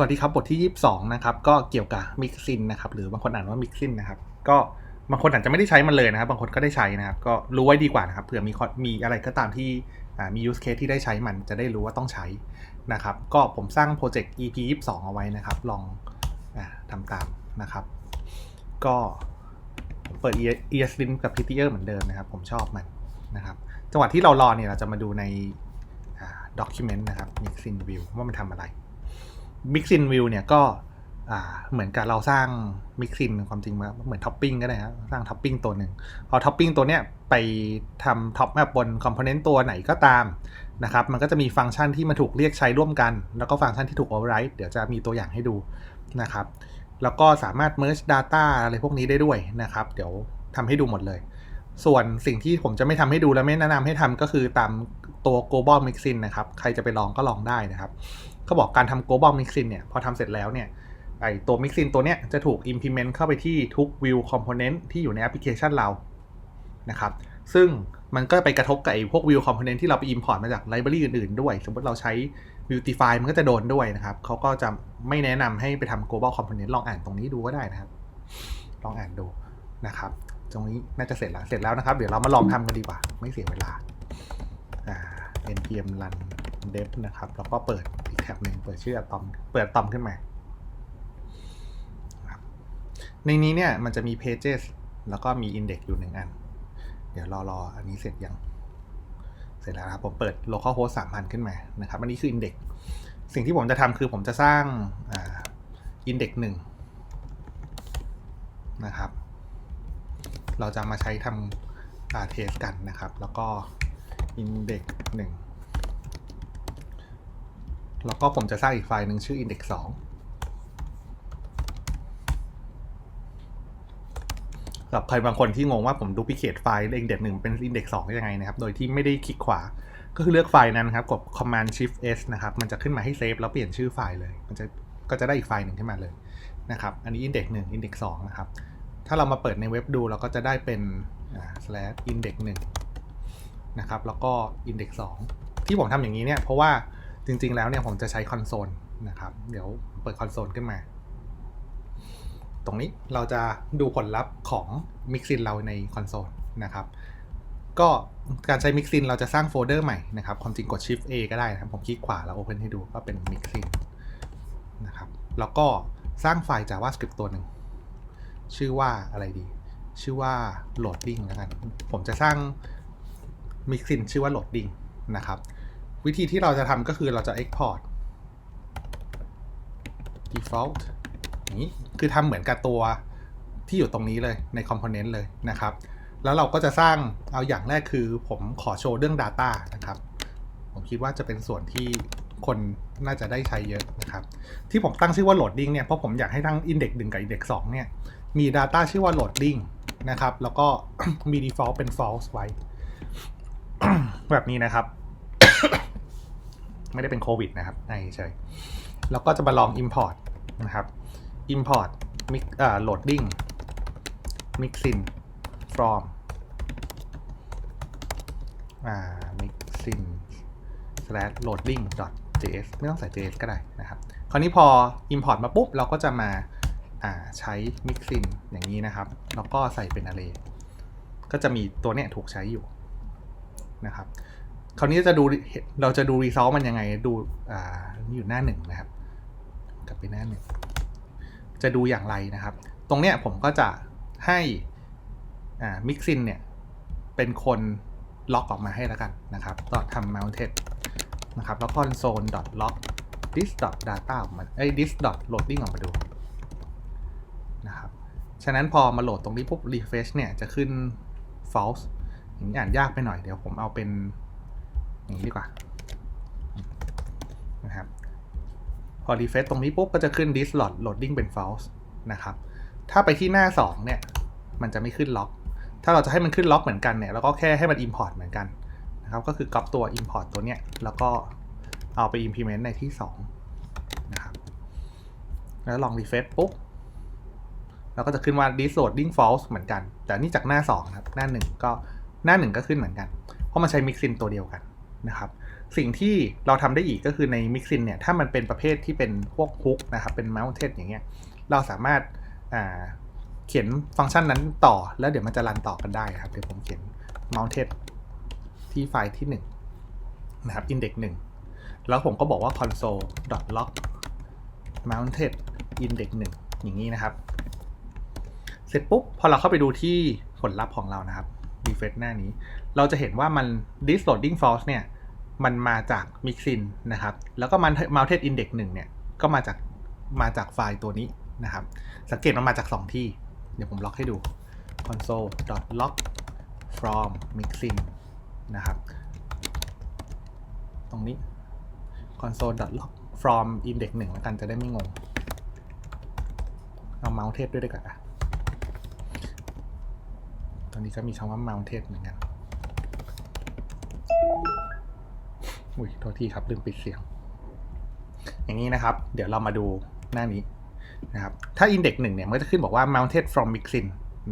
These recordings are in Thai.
สวัสดีครับบทที่ 22 นะครับ ก็เกี่ยวกับมิกซินนะครับ หรือบางคนอ่านว่ามิกซินนะครับ ก็บางคนอาจจะไม่ได้ใช้มันเลยนะครับ บางคนก็ได้ใช้นะครับ ก็รู้ไว้ดีกว่านะครับ เผื่อมีมีอะไรก็ตามที่มี use case ที่ได้ใช้มันจะได้รู้ว่าต้องใช้นะครับ ก็ผมสร้างโปรเจกต์ EP 22 เอาไว้นะครับ ลองอทำตามนะครับ ก็เปิด ESLint กับ PTR เหมือนเดิมนะครับ ผมชอบมันนะครับ จังหวะที่เรารอเนี่ยเราจะมาดูใน document นะครับ mixin view ว่ามันทำอะไร mixin view เนี่ยก็อ่าเหมือนกับเราสร้าง mixin ความจริงมันเหมือนท็อปปิ้งก็ได้ครับสร้างท็อปปิ้งตัวหนึ่งพอท็อปปิ้งตัวเนี้ยไปทำท็อปแมปบนคอมโพเนนต์ตัวไหนก็ตามนะครับมันก็จะมีฟังก์ชันที่มาถูกเรียกใช้ร่วมกัน แล้วก็ฟังก์ชันที่ถูก override เดี๋ยวจะมีตัวอย่างให้ดูนะครับ แล้วก็สามารถ merge data อะไรพวกนี้ได้ด้วยนะครับ เดี๋ยวทำให้ดูหมดเลย ส่วนสิ่งที่ผมจะไม่ทำให้ดูและไม่แนะนำให้ทำก็คือตามตัว global mixin นะครับ ใครจะไปลองก็ลองได้นะครับ เขาบอกการทำ global mixin เนี่ย พอทำเสร็จแล้วเนี่ยไอตัว mixin ตัวเนี้ยจะถูก implement เข้าไปที่ทุก view component ที่อยู่ในแอปพลิเคชันเรานะครับ ซึ่งมันก็ไปกระทบกับไอพวก view component ที่เราไป import มาจาก library อื่นๆ ด้วย สมมติเราใช้ Beautify มันก็จะโดนด้วยนะครับ เขาก็จะไม่แนะนำให้ไปทำ global component ลองอ่านตรงนี้ดูก็ได้นะครับ ลองอ่านดูนะครับ ตรงนี้น่าจะเสร็จแล้ว เสร็จแล้วนะครับ เดี๋ยวเรามาลองทำกันดีกว่า ไม่เสียเวลาอ่า npm run dev นะครับ แล้วก็เปิดอีกแท็บหนึ่งเปิดชื่ออะตอม เปิดอะตอมขึ้นมา ในนี้เนี่ยมันจะมี pages แล้วก็มี index อยู่หนึ่งอัน เดี๋ยวรอรออันนี้เสร็จยัง เสร็จแล้วครับ ผมเปิด localhost 3,000 ขึ้นมานะครับ อันนี้คือ index สิ่งที่ผมจะทำคือผมจะสร้างอ่า index หนึ่งนะครับ เราจะมาใช้ทำอ่าเทสกันนะครับ แล้วก็ index หนึ่ง แล้วก็ผมจะสร้างอีกไฟล์หนึ่งชื่อ index 2สำหรับใครบางคนที่งงว่าผมดูพิเคทไฟล์ index หนึ่งเป็น index 2ได้ยังไงนะครับ โดยที่ไม่ได้คลิกขวา ก็คือเลือกไฟล์นั้นครับ กด command shift s นะครับ มันจะขึ้นมาให้เซฟแล้วเปลี่ยนชื่อไฟล์เลย มันจะก็จะได้อีกไฟล์หนึ่งขึ้นมาเลยนะครับ อันนี้ index 1 index 2นะครับ ถ้าเรามาเปิดในเว็บดูเราก็จะได้เป็นอ่า slash index 1นะครับ แล้วก็ index 2ที่ผมทำอย่างนี้เนี่ยเพราะว่า จริงๆแล้วเนี่ยผมจะใช้คอนโซลนะครับ เดี๋ยวเปิดคอนโซลขึ้นมา ตรงนี้เราจะดูผลลัพธ์ของ Mixin เราในคอนโซลนะครับ ก็การใช้ Mixin เราจะสร้างโฟลเดอร์ใหม่นะครับ ความจริงกด Shift A ก็ได้นะครับ ผมคลิกขวาแล้ว Open ให้ดูก็เป็น Mixin นนะครับ แล้วก็สร้างไฟล์ JavaScript ตัวหนึ่ง ชื่อว่าอะไรดี ชื่อว่า loading แล้วกัน ผมจะสร้าง Mixin ชื่อว่า loading นะครับ วิธีที่เราจะทำก็คือเราจะ export default นี้คือทำเหมือนกับตัวที่อยู่ตรงนี้เลยใน component เลยนะครับ แล้วเราก็จะสร้างเอาอย่างแรกคือผมขอโชว์เรื่อง data นะครับ ผมคิดว่าจะเป็นส่วนที่คนน่าจะได้ใช้เยอะนะครับ ที่ผมตั้งชื่อว่า loading เนี่ยเพราะผมอยากให้ทั้ง index 1 กับ index 2 เนี่ย มี data ชื่อว่า loading นะครับ แล้วก็มี default เป็น false ไว้ แบบนี้นะครับ ไม่ได้เป็นโควิดนะครับไอเฉยแล้วก็จะมาลอง import นะครับ import mix อ่า loading mixin from อ่า mixin slash loading js ไม่ต้องใส่ js ก็ได้นะครับ คราวนี้พอ import มาปุ๊บ เราก็จะมาอ่าใช้ mixin อย่างนี้นะครับ แล้วก็ใส่เป็น array ก็จะมีตัวเนี้ยถูกใช้อยู่นะครับ คราวนี้จะดูเราจะดู result มันยังไงดูอ่านี่อยู่หน้าหนึ่งนะครับ กลับไปหน้าหนึ่งจะดูอย่างไรนะครับ ตรงเนี้ยผมก็จะให้อ่า mixin เนี่ยเป็นคนล็อกออกมาให้แล้วกันนะครับก็ทำ mounted นะครับแล้ว console log this data ออกมาเอ้ this loading ออกมาดูนะครับฉะนั้นพอมาโหลดตรงนี้ปุ๊บ refresh เนี่ยจะขึ้น false อย่างนี้อ่านยากไปหน่อยเดี๋ยวผมเอาเป็น อย่างนี้ดีกว่านะครับพอ refresh ตรงนี้ปุ๊บก็จะขึ้น this load loading เป็น false นะครับ ถ้าไปที่หน้า 2 เนี่ย มันจะไม่ขึ้นล็อก ถ้าเราจะให้มันขึ้นล็อกเหมือนกันเนี่ยเราก็แค่ให้มัน import เหมือนกันนะครับ ก็คือ copy ตัว import ตัวเนี้ยแล้วก็เอาไป implement ในที่2นะครับ แล้วลอง refresh ปุ๊บเราก็จะขึ้นว่า this loading false เหมือนกัน แต่นี่จากหน้า 2 ครับ หน้า 1 ก็หน้า 1 ก็ขึ้นเหมือนกัน เพราะมันใช้ mixin ตัวเดียวกัน นะครับสิ่งที่เราทำได้อีกก็คือใน Mixin เนี่ยถ้ามันเป็นประเภทที่เป็นพวก hook นะครับเป็น mounted อย่างเงี้ยเราสามารถาเขียนฟังก์ชันนั้นต่อแล้วเดี๋ยวมันจะรันต่อกันได้ครับเดี๋ยวผมเขียน mounted ที่ไฟล์ที่1นะครับ index 1 แล้วผมก็บอกว่า console log mounted index 1อย่างนี้นะครับ เสร็จปุ๊บพอเราเข้าไปดูที่ผลลัพธ์ของเรานะครับ refresh หน้านี้ เราจะเห็นว่ามัน this loading false เนี่ย มันมาจาก mixin นะครับ แล้วก็มัน mounted index 1เนี่ย ก็มาจาก มาจากไฟล์ตัวนี้นะครับ สังเกตมันมาจาก 2 ที่ เดี๋ยวผมล็อกให้ดู console log from mixin นะครับ ตรงนี้ console log from index 1แล้วกันจะได้ไม่งง เอา mounted ด้วยด้วยกันอะ ตอนนี้ก็มีคำว่า mounted เหมือนกัน อุ้ย โทษทีครับ ลืมปิดเสียง อย่างนี้นะครับ เดี๋ยวเรามาดูหน้านี้นะครับ ถ้า index 1เนี่ย มันก็จะขึ้นบอกว่า mounted from mixin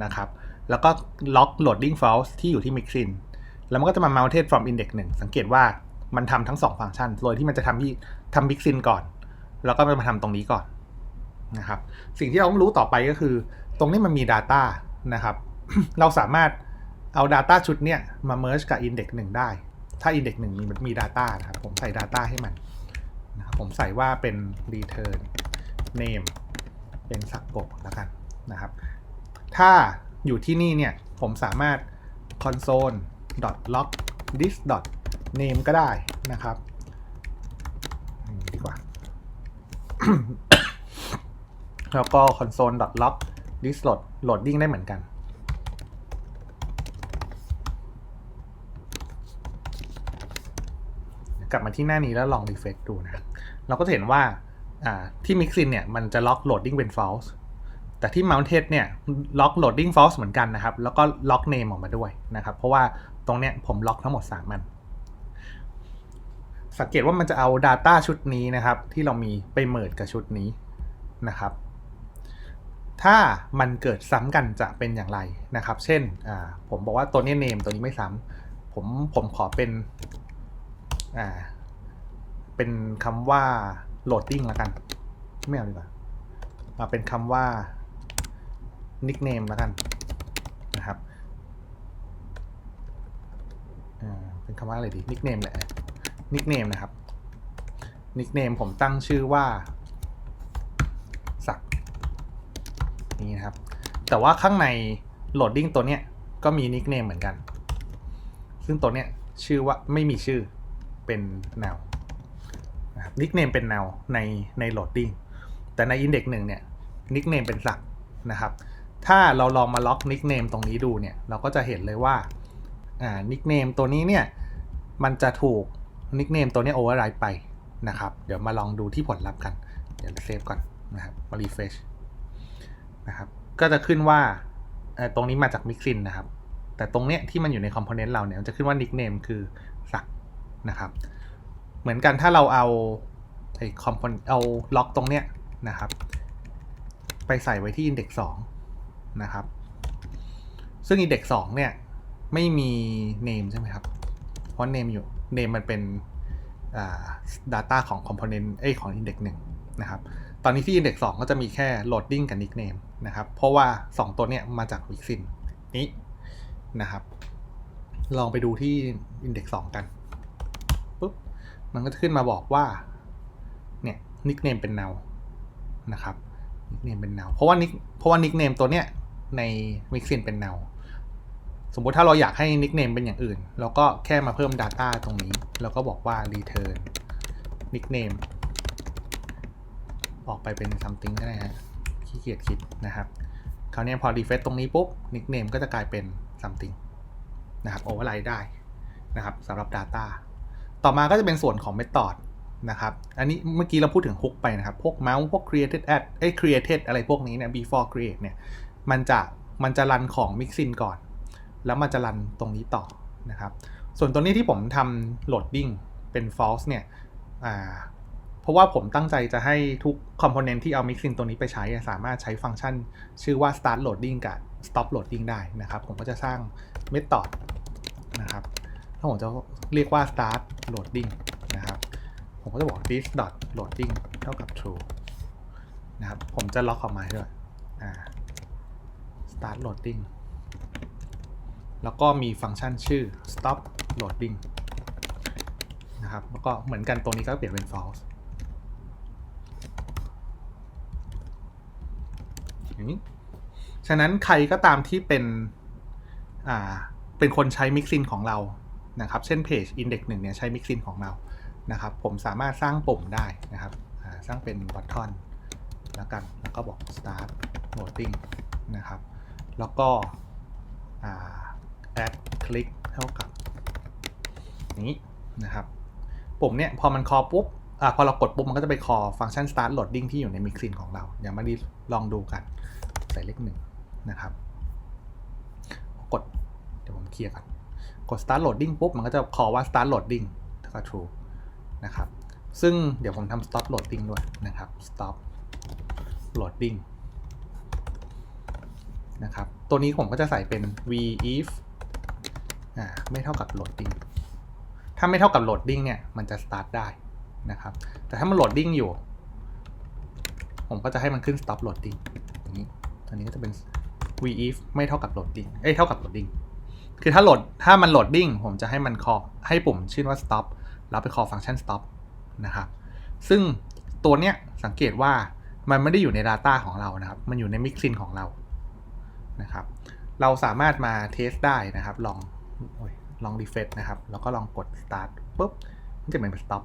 นะครับ แล้วก็ log loading false ที่อยู่ที่ mixin แล้วมันก็จะมา mounted from index 1สังเกตว่ามันทำทั้ง 2 ฟังก์ชัน โดยที่มันจะทำที่ทำ mixin ก่อน แล้วก็มาทำตรงนี้ก่อนนะครับ สิ่งที่เราต้องรู้ต่อไปก็คือ ตรงนี้มันมี Data นะครับ เราสามารถเอา Data ชุดเนี้ยมา merge กับ index 1 ได้ ถ้า index 1มีมี Data นะครับผมใส่ Data ให้มันนะครับผมใส่ว่าเป็น return name เป็นสักกะแล้วกันนะครับ ถ้าอยู่ที่นี่เนี่ยผมสามารถ console log this name ก็ได้นะครับดีกว่า แล้วก็ console log this load loading ได้เหมือนกัน กลับมาที่หน้านี้แล้วลอง refresh ดูนะครับเราก็จะเห็นว่าที่ Mixin เนี่ยมันจะล็อก loading เป็น false แต่ที่ mounted เนี่ยล็อก loading false เหมือนกันนะครับ แล้วก็ล็อก name ออกมาด้วยนะครับ เพราะว่าตรงเนี้ยผมล็อกทั้งหมด3มัน สังเกตว่ามันจะเอา Data ชุดนี้นะครับ ที่เรามีไปเมิร์กับชุดนี้นะครับ ถ้ามันเกิดซ้ำกันจะเป็นอย่างไรนะครับ เช่นผมบอกว่าตัวนี้ name ตัวนี้ไม่ซ้ำผมผมขอเป็น อ่า เป็นคำว่า loading แล้วกัน ไม่เอาดีกว่ามาเป็นคำว่า nickname แล้วกันนะครับเป็นคำว่าอะไรดี nickname แหละ nickname นะครับ nickname ผมตั้งชื่อว่าสักนี่นะครับ แต่ว่าข้างใน loading ตัวเนี้ยก็มี nickname เหมือนกัน ซึ่งตัวเนี้ยชื่อว่าไม่มีชื่อ เป็น now นะครับ nickname เป็น now ในใน loading แต่ใน index หนึ่งเนี่ย nickname เป็นสักนะครับ ถ้าเราลองมาล็อก nickname ตรงนี้ดูเนี่ยเราก็จะเห็นเลยว่าอ่า nickname ตัวนี้เนี่ยมันจะถูก nickname ตัวนี้ override ไปนะครับ เดี๋ยวมาลองดูที่ผลลัพธ์กัน เดี๋ยวเซฟก่อนนะครับมา refresh นะครับก็จะขึ้นว่าตรงนี้มาจาก mixin นนะครับ แต่ตรงเนี้ยที่มันอยู่ใน component เราเนี่ยจะขึ้นว่า nickname คือ นะครับ เหมือนกันถ้าเราเอาไอ้ component เอาล็อกตรงเนี้ยนะครับ ไปใส่ไว้ที่ index 2 นะครับ ซึ่ง index 2 เนี่ย ไม่มี name ใช่ไหมครับ เพราะ name อยู่ name มันเป็น data ของ component เอ้ของ index 1 นะครับ ตอนนี้ที่ index 2 ก็จะมีแค่ loading กับ nickname นะครับ เพราะว่า 2 ตัวเนี้ยมาจาก Wixin นี้นะครับ ลองไปดูที่ index 2 กัน มันก็ขึ้นมาบอกว่า เนี่ย nickname เป็น null นะครับ nickname เป็น null เพราะว่า nick เพราะว่า nickname ตัวเนี้ยใน Mixin เป็น null สมมุติถ้าเราอยากให้ nickname เป็นอย่างอื่น เราก็แค่มาเพิ่ม data ตรงนี้ แล้วก็บอกว่า return nickname ออกไปเป็น something ก็ได้ฮะขี้เกียจคิดนะครับ คราวนี้พอ refresh ตรงนี้ปุ๊บ nickname ก็จะกลายเป็น something นะครับ override ได้นะครับสำหรับ data ต่อมาก็จะเป็นส่วนของ method นะครับ อันนี้เมื่อกี้เราพูดถึง hook ไปนะครับ พวก mouse พวก created add เอ้ created อะไรพวกนี้เนี่ย before create เนี่ย มันจะ มันจะรันของ mixin ก่อน แล้วมันจะรันตรงนี้ต่อนะครับ ส่วนตัวนี้ที่ผมทำ loading เป็น false เนี่ย อ่า เพราะว่าผมตั้งใจจะให้ทุก component ที่เอา mixin ตัวนี้ไปใช้ สามารถใช้ฟังก์ชัน ชื่อว่า start loading กับ stop loading ได้นะครับ ผมก็จะสร้าง method นะครับ แล้วผมจะเรียกว่า start loading นะครับ ผมก็จะบอก this dot loading เท่ากับ true นะครับ ผมจะล็อกออกมาด้วยอ่า start loading แล้วก็มีฟังก์ชันชื่อ stop loading นะครับ แล้วก็เหมือนกันตรงนี้ก็เปลี่ยนเป็น false อย่างนี้ ฉะนั้นใครก็ตามที่เป็น อ่า เป็นคนใช้ Mixin ของเรา นะครับ เช่นเพจ Index 1เนี่ยใช้ Mixin ของเรานะครับ ผมสามารถสร้างปุ่มได้นะครับ สร้างเป็น button แล้วกัน แล้วก็บอก start loading นะครับ แล้วก็ add click เท่ากับนี้นะครับ ปุ่มเนี่ยพอมัน call ปุ๊บอ่าพอเรากดปุ๊บมันก็จะไป call ฟังก์ชัน start loading ที่อยู่ใน Mixin ของเรา อย่างมาดีลองดูกัน ใส่เลขหนึ่งนะครับ กด เดี๋ยวผมเคลียร์ก่อน กด start loading ปุ๊บ มันก็จะ call ว่า start loading เท่ากับ true นะครับ ซึ่งเดี๋ยวผมทำ stop loading ด้วยนะครับ stop loading นะครับ ตัวนี้ผมก็จะใส่เป็น v if อ่าไม่เท่ากับ loading ถ้าไม่เท่ากับ loading เนี่ย มันจะ start ได้นะครับ แต่ถ้ามัน loading อยู่ ผมก็จะให้มันขึ้น stop loading อย่างนี้ ตัวนี้ก็จะเป็น v if ไม่เท่ากับ loading เอ้ย เท่ากับ loading คือถ้าโหลดถ้ามัน loading ผมจะให้มัน call ให้ปุ่มชื่อว่า stop แล้วไป call ฟังก์ชัน stop นะครับซึ่งตัวเนี้ยสังเกตว่ามันไม่ได้อยู่ใน Data ของเรานะครับ มันอยู่ใน Mixin ของเรานะครับ เราสามารถมาเทสได้นะครับ ลองอยลอง refresh นะครับ แล้วก็ลองกด start ปุ๊บมันจะเหมือนเป็น stop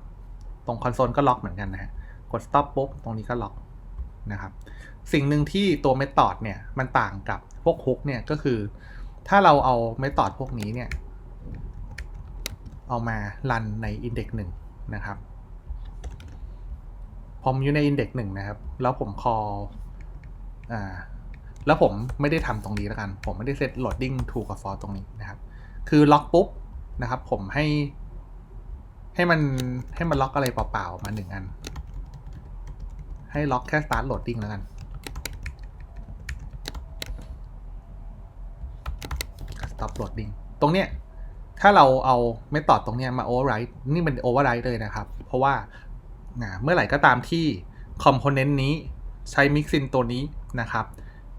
ตรงคอนโซลก็ล็อกเหมือนกันนะฮะกด stop ปุ๊บตรงนี้ก็ล็อกนะครับ สิ่งหนึ่งที่ตัว method เนี่ยมันต่างกับพวก hook เนี่ยก็คือ ถ้าเราเอา method พวกนี้เนี่ย เอามารันใน index 1 นะครับ ผมอยู่ใน index 1 นะครับ แล้วผม call อ่าแล้วผมไม่ได้ทำตรงนี้แล้วกัน ผมไม่ได้เซต loading to กับ for ตรงนี้นะครับ คือล็อกปุ๊บนะครับ ผมให้ ให้มันให้มันล็อกอะไรเปล่าๆมาหนึ่งอัน ให้ล็อกแค่ start loading แล้วกัน stop loading ตรงเนี้ยถ้าเราเอาเมธอดตรงเนี้ยมา override นี่เป็น override เลยนะครับ เพราะว่าเมื่อไหร่ก็ตามที่ component นี้ใช้ mixin ตัวนี้นะครับ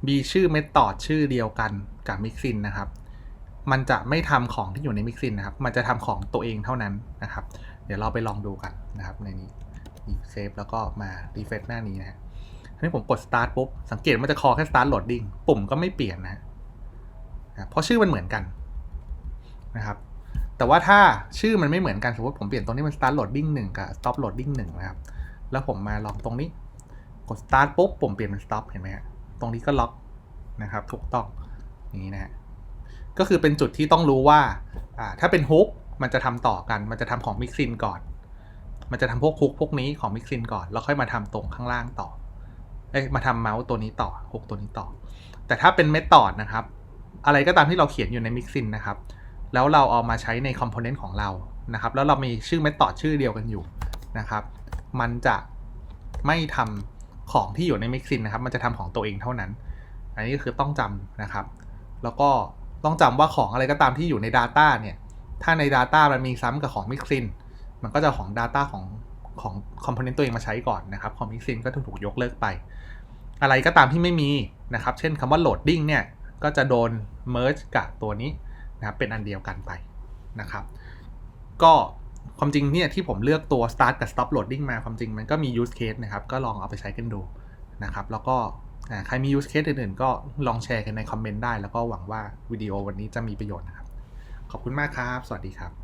มีชื่อเมธอดชื่อเดียวกันกับ mixin นะครับ มันจะไม่ทำของที่อยู่ใน mixin นะครับ มันจะทำของตัวเองเท่านั้นนะครับ เดี๋ยวเราไปลองดูกันนะครับในนี้เซฟแล้วก็มา refresh หน้านี้นะฮะทีนี้ผมกด start ปุ๊บ สังเกตมันจะ call แค่ start loading ปุ่มก็ไม่เปลี่ยนนะ เพราะชื่อมันเหมือนกันนะครับ แต่ว่าถ้าชื่อมันไม่เหมือนกันสมมติผมเปลี่ยนตรงนี้เป็น start loading 1 กับ stop loading 1 นะครับ แล้วผมมาลองตรงนี้ กด start ปุ๊บปุ่มเปลี่ยนเป็น stop เห็นไหมฮะตรงนี้ก็ล็อกนะครับถูกต้องนี้นะฮะก็คือเป็นจุดที่ต้องรู้ว่าถ้าเป็นฮุกมันจะทำต่อกัน มันจะทำของ mixin ก่อน มันจะทำพวกฮุกพวกนี้ของ mixin ก่อน แล้วค่อยมาทำตรงข้างล่างต่อเอ้ยมาทำเมาส์ตัวนี้ต่อฮุกตัวนี้ต่อ แต่ถ้าเป็นเมธอดนะครับ อะไรก็ตามที่เราเขียนอยู่ใน Mixin นะครับ แล้วเราเอามาใช้ใน Component ของเรานะครับ แล้วเรามีชื่อ Method ชื่อเดียวกันอยู่นะครับ มันจะไม่ทำของที่อยู่ใน Mixin นะครับ มันจะทำของตัวเองเท่านั้น อันนี้ก็คือต้องจำนะครับ แล้วก็ต้องจำว่าของอะไรก็ตามที่อยู่ใน Data เนี่ย ถ้าใน Data มันมีซ้ำกับของ Mixin มันก็จะของ Data ของของ Component ตัวเองมาใช้ก่อนนะครับของ Mixin ก็ถูกยกเลิกไป อะไรก็ตามที่ไม่มีนะครับ เช่นคำว่า loading เนี่ย ก็จะโดน merge กับตัวนี้นะครับเป็นอันเดียวกันไปนะครับ ก็ความจริงเนี่ยที่ผมเลือกตัว start กับ stop loading มาความจริงมันก็มี use case นะครับ ก็ลองเอาไปใช้กันดูนะครับ แล้วก็ใครมี use case อื่นๆ ก็ลองแชร์กันในคอมเมนต์ได้ แล้วก็หวังว่าวิดีโอวันนี้จะมีประโยชน์นะครับ ขอบคุณมากครับ สวัสดีครับ